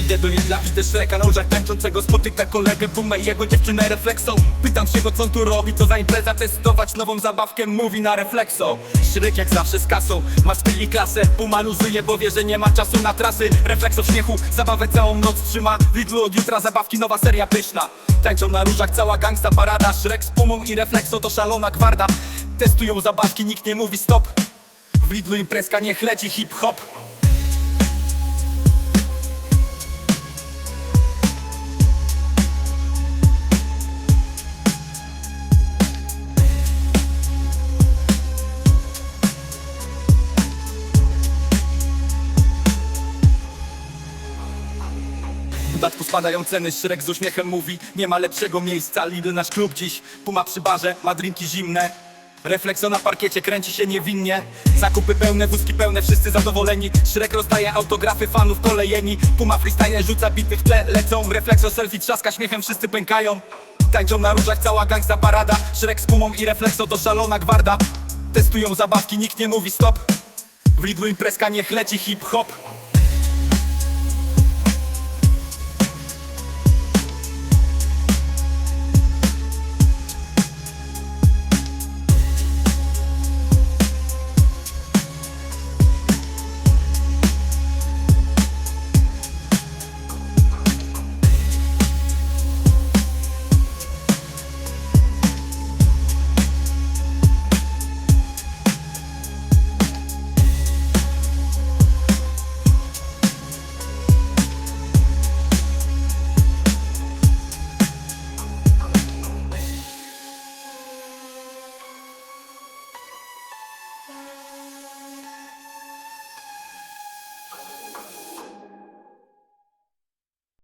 Idę do jedla, widzę Shreka na łożach tańczącego Spotyka kolegę, Pumę i jego dziewczynę refleksą Pytam się go co on tu robi, co za impreza Testować nową zabawkę, mówi na reflekso. Shrek jak zawsze z kasą, ma styl i klasę Puma luzuje, bo wie, że nie ma czasu na trasy. Reflekso w śmiechu, zabawę całą noc trzyma. W Lidlu od jutra zabawki, nowa seria pyszna. Tańczą na różach, cała gangsta parada. Shrek z Pumą i reflekso to szalona gwarda. Testują zabawki, nikt nie mówi stop. W Lidlu imprezka, niech leci hip-hop W dodatku spadają ceny, Szrek z uśmiechem mówi Nie ma lepszego miejsca, Lidl nasz klub dziś. Puma przy barze, ma drinki zimne. Reflekso na parkiecie, kręci się niewinnie. Zakupy pełne, wózki pełne, wszyscy zadowoleni. Szrek rozdaje autografy fanów kolejeni. Puma freestyle rzuca bity w tle, lecą. Reflekso selfie trzaska śmiechem, wszyscy pękają. Tańczą na różach, cała gangsta parada. Szrek z Pumą i Reflekso to szalona gwarda. Testują zabawki, nikt nie mówi stop. W Lidlu imprezka, niech leci hip-hop